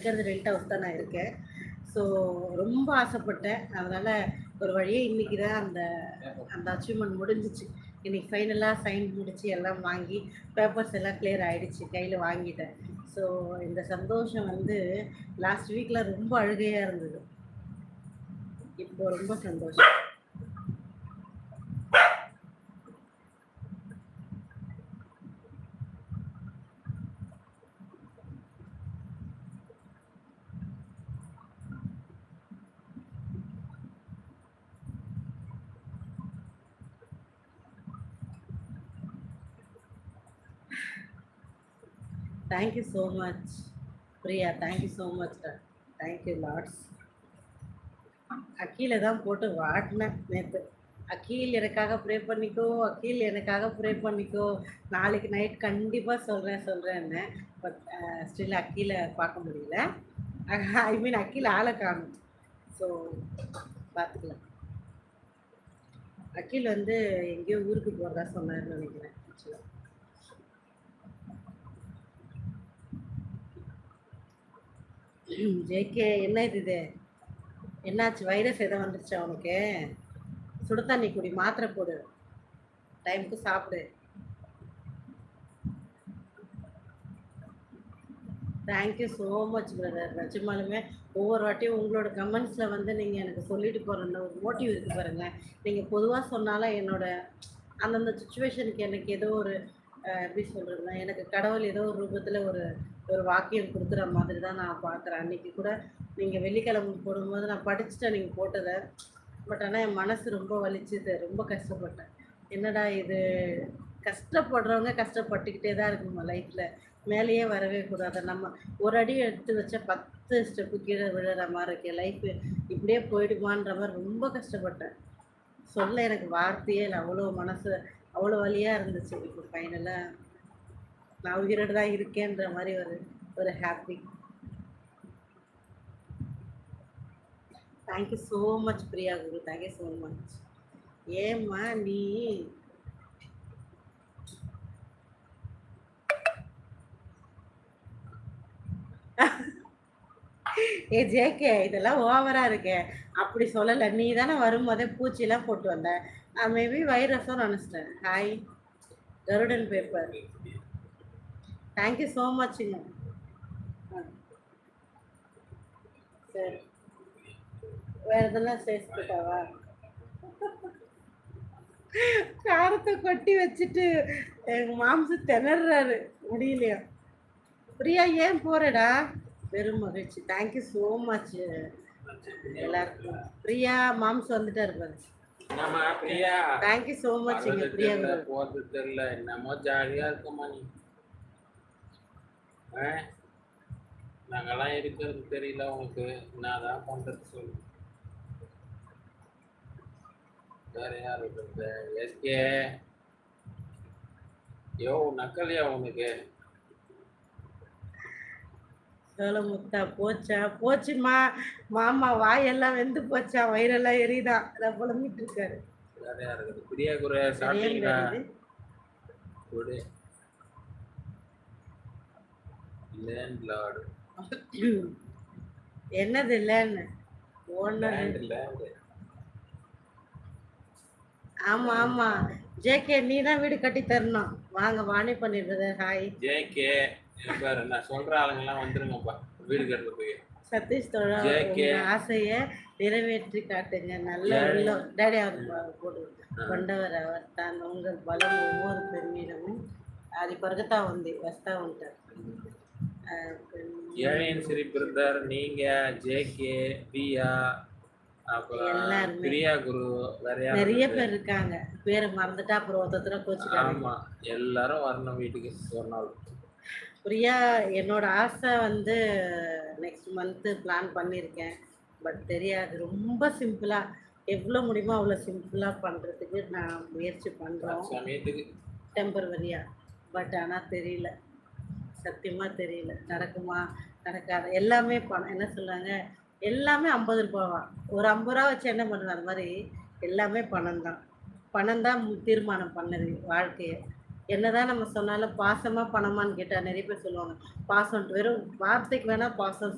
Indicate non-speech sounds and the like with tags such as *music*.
இருக்கிறது rent house தான் நான் இருக்கேன். ஸோ ரொம்ப ஆசைப்பட்டேன். அதனால் ஒரு வழியே இன்றைக்கி தான் அந்த அந்த அச்சீவ்மெண்ட் முடிஞ்சிச்சு. இன்றைக்கி ஃபைனலாக சைன் முடித்து எல்லாம் வாங்கி பேப்பர்ஸ் எல்லாம் கிளியர் ஆகிடுச்சு கையில் வாங்கிட்டேன். ஸோ இந்த சந்தோஷம் வந்து லாஸ்ட் வீக்கில் ரொம்ப அழுகையாக இருந்தது. இப்போ ரொம்ப சந்தோஷம். Thank you so much Priya thank you so much thank you lots அக்கீல தான் போட்டு வாட்டினேன் நேற்று அக்கீல் எனக்காக ப்ரே பண்ணிக்கோ அக்கீல் எனக்காக ப்ரே பண்ணிக்கோ. நாளைக்கு நைட் கண்டிப்பாக சொல்கிறேன் சொல்கிறேன்னு பட் ஸ்டில் uh, அக்கீல பார்க்க முடியல. *laughs* ஐ மீன் அக்கீல் ஆளை காணும். ஸோ பார்த்துக்கலாம். அக்கீல் வந்து எங்கேயோ ஊருக்கு போகிறதா சொன்னார்னு நினைக்கிறேன். ஆக்சுவலாக ஜேகே என்ன இது இது? என்னாச்சு? வைரஸ் எதை வந்துருச்சு அவனுக்கு சுடு தண்ணி குடி மாத்திரை போடு. டைமுக்கு சாப்பிடு. தேங்க்யூ ஸோ மச் பிரதர் நிஜமாலுமே ஒவ்வொரு வாட்டியும் உங்களோட கமெண்ட்ஸில் வந்து நீங்கள் எனக்கு சொல்லிட்டு போகிற ஒரு மோட்டிவ் இருக்குது பாருங்கள் நீங்கள் பொதுவாக சொன்னாலும் என்னோட அந்தந்த சுச்சுவேஷனுக்கு எனக்கு ஏதோ ஒரு எப்படி சொல்கிறதுனா எனக்கு கடவுள் ஏதோ ஒரு ரூபத்தில் ஒரு ஒரு வாக்கியம் கொடுக்குற மாதிரி தான் நான் பார்க்குறேன் அன்றைக்கி கூட நீங்கள் வெள்ளிக்கிழமை போடும்போது நான் படிச்சுட்டேன் நீங்கள் போட்டதை. பட் ஆனால் என் மனசு ரொம்ப வலிச்சுது ரொம்ப கஷ்டப்பட்டேன். என்னடா இது? கஷ்டப்படுறவங்க கஷ்டப்பட்டுக்கிட்டே தான் இருக்குமா லைஃப்பில் மேலேயே வரவே கூடாது. நம்ம ஒரு அடி எடுத்து வச்சா பத்து ஸ்டெப்பு கீழே விழுற மாதிரி இருக்கு லைஃப்பு இப்படியே போயிடுமான்ற மாதிரி ரொம்ப கஷ்டப்பட்டேன். சொல்ல எனக்கு வார்த்தையே இல்லை. அவ்வளோ மனசு அவ்வளோ வழியாக இருந்துச்சு. இப்போ ஃபைனலாக நான் உயிரோடு தான் இருக்கேன்ற மாதிரி ஒரு ஒரு happy thank you so much Priya. Guru thank you so much ஏம்மா நீ? ஏ ஜேகே இதெல்லாம் ஓவரா இருக்கே. அப்படி சொல்லலை. நீ தானே வரும்போதே பூச்சிலாம் போட்டு வந்த. நான் மேபி வைரஸும் நினச்சிட்டேன் hi Garudan paper thank you so மச்ங்க சரி வேற எதெல்லாம் சேர்த்துட்டாவா காரத்தை கொட்டி வச்சுட்டு எங்கள் மாம்சம் திணறாரு. முடியலையா? பிரியா ஏன் போகிறடா பெரும் மகிழ்ச்சி. தேங்க்யூ ஸோ மச் எல்லாருக்கும். பிரியா மாம்சம் வந்துட்டா இருப்பாரு என்னம்மா பிரியா தேங்க்யூ ஸோ மச் வர்றது பிரியா போறது தெரியல. என்னமோ ஜாலியா இருக்கம்மா நீ? நாங்கெல்லாம் இருக்கிறது தெரியல உனக்கு என்னதான் பண்றது சொல்லு. வேற யார் இருக்கிறது? எஸ்கே யோ நக்கலையா உனக்கு? சோளமுத்தா போச்சா? போச்சுமா மாமா வாயெல்லாம் வெந்து போச்சா? வயிறெல்லாம் எரியுதான் அதை புலம்பிட்டு இருக்காரு பிரியா என்னது இல்லைன்னு ஆமா ஆமா. ஜே கே நீ தான் வீடு கட்டி தரணும். வாங்க வாணி பண்ணிடுறது ஹாய் ஜேகே பாரு நான் சொல்ற ஆளுங்கெல்லாம் வந்துருங்கப்பா வீடு கட்டுறது போய். சதீஷ் தோழா ஆசைய நிறைவேற்றி காட்டுங்க. நல்ல உள்ளம் டேடி அவர் கொண்டவர் அவர் தான் உங்கள் பலம் ஒவ்வொரு பெண்ணிடமும். அது பிறகுத்தா வந்து வஸ்தா உண்டார் ஏழையின் சிரிப்பிருந்தார் நீங்க ஜேகே பிரியா அப்புறம் பிரியா குரு நிறைய பேர் இருக்காங்க. பேரை மறந்துட்டா அப்புறம் ஒருத்தர கோச்சுக்காங்க எல்லாரும் வரணும் வீட்டுக்கு ஒரு நாள். பிரியா என்னோட ஆசை வந்து நெக்ஸ்ட் மந்த்து பிளான் பண்ணியிருக்கேன் பட் தெரியாது ரொம்ப சிம்பிளாக எவ்வளோ முடியுமோ அவ்வளோ சிம்பிளாக பண்ணுறதுக்கு நான் முயற்சி பண்ணுறோம் டெம்பரவரியாக பட் ஆனால் தெரியல. சத்தியமாக தெரியல. நடக்குமா? நடக்காத. எல்லாமே பணம் என்ன சொல்கிறாங்க எல்லாமே ஐம்பது ரூபாவா ஒரு ஐம்பது ரூபா வச்சு என்ன பண்ணுறது அது மாதிரி எல்லாமே பணம் தான் பணம் தான் தீர்மானம் பண்ணது வாழ்க்கையை. என்னதான் நம்ம சொன்னாலும் பாசமா பணமான்னு கேட்டால் நிறைய பேர் சொல்லுவாங்க பாசம் வெறும் வார்த்தைக்கு வேணால் பாசம்